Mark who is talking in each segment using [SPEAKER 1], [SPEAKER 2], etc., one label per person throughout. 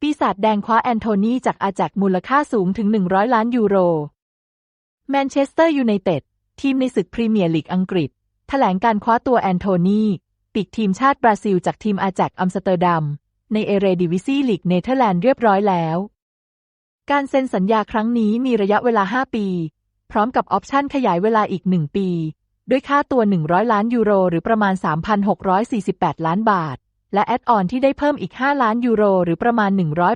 [SPEAKER 1] ปีศาจแดงคว้าแอนโทนีจากอาแจกมูลค่าสูงถึง 100 ล้านยูโร แมนเชสเตอร์ยูไนเต็ด ทีมในศึกพรีเมียร์ลีกอังกฤษ แถลงการคว้าตัวแอนโทนีปีกทีมชาติบราซิลจากทีมอาแจกอัมสเตอร์ดัม ในเอเรดิวิซีลีกเนเธอร์แลนด์เรียบร้อยแล้ว การเซ็นสัญญาครั้งนี้มีระยะเวลา 5 ปี พร้อมกับออปชั่นขยายเวลาอีก 1 ปี ด้วยค่าตัว 100 ล้านยูโร หรือประมาณ 3,648 ล้านบาท และแอดออนที่ได้เพิ่มอีก 5 ล้านยูโร หรือประมาณ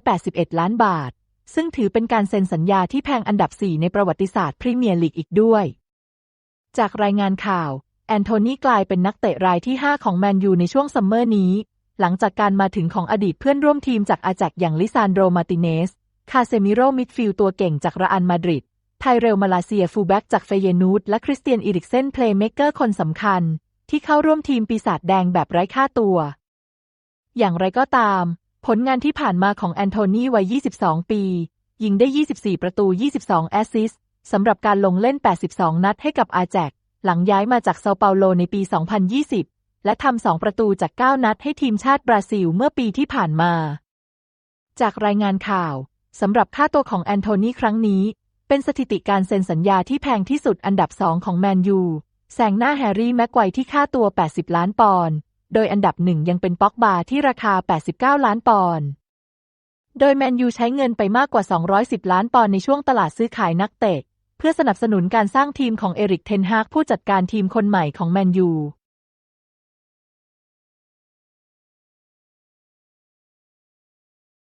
[SPEAKER 1] 181 ล้านบาท ซึ่งถือเป็นการเซ็นสัญญาที่แพงอันดับ 4 ในประวัติศาสตร์พรีเมียร์ลีกอีกด้วย จากรายงานข่าว แอนโทนีกลายเป็นนักเตะรายที่ 5 ของแมนยูในช่วงซัมเมอร์นี้ หลังจากการมาถึงของอดีตเพื่อนร่วมทีมจากอาแจกอย่างลิซานโดมาติเนส คาเซมิโรมิดฟิลด์ตัวเก่งจากระอันมาดริด ไทเรลมาลาเซียฟูลแบ็กจากเฟเยนูดและคริสเตียนอีริกเซนเพลย์เมกเกอร์คนสำคัญ ที่เข้าร่วมทีมปีศาจแดงแบบไร้ค่าตัว อย่างไรก็ตาม ผลงานที่ผ่านมาของแอนโทนีวัย 22 ปี ยิงได้ 24 ประตู 22 แอสซิสต์สำหรับการลงเล่น 82 นัดให้กับอาแจก หลังย้ายมาจากเซาเปาโลในปี 2020 และทำ 2 ประตูจาก 9 นัดให้ทีมชาติบราซิลเมื่อปีที่ผ่านมา จากรายงานข่าวสำหรับค่าตัวของแอนโทนีครั้งนี้ เป็นสถิติการเซ็นสัญญาที่แพงที่สุดอันดับ2ของแมนยูแซงหน้าแฮร์รี่แม็กไกวที่ค่าตัว 80 ล้านปอนด์ โดยอันดับหนึ่งยังเป็นป็อกบาที่ราคา 89 ล้านปอนด์ โดยแมนยูใช้เงินไปมากกว่า 210 ล้านปอนด์ในช่วงตลาดซื้อขายนักเตะ เพื่อสนับสนุนการสร้างทีมของเอริกเทนฮากผู้จัดการทีมคนใหม่ของแมนยู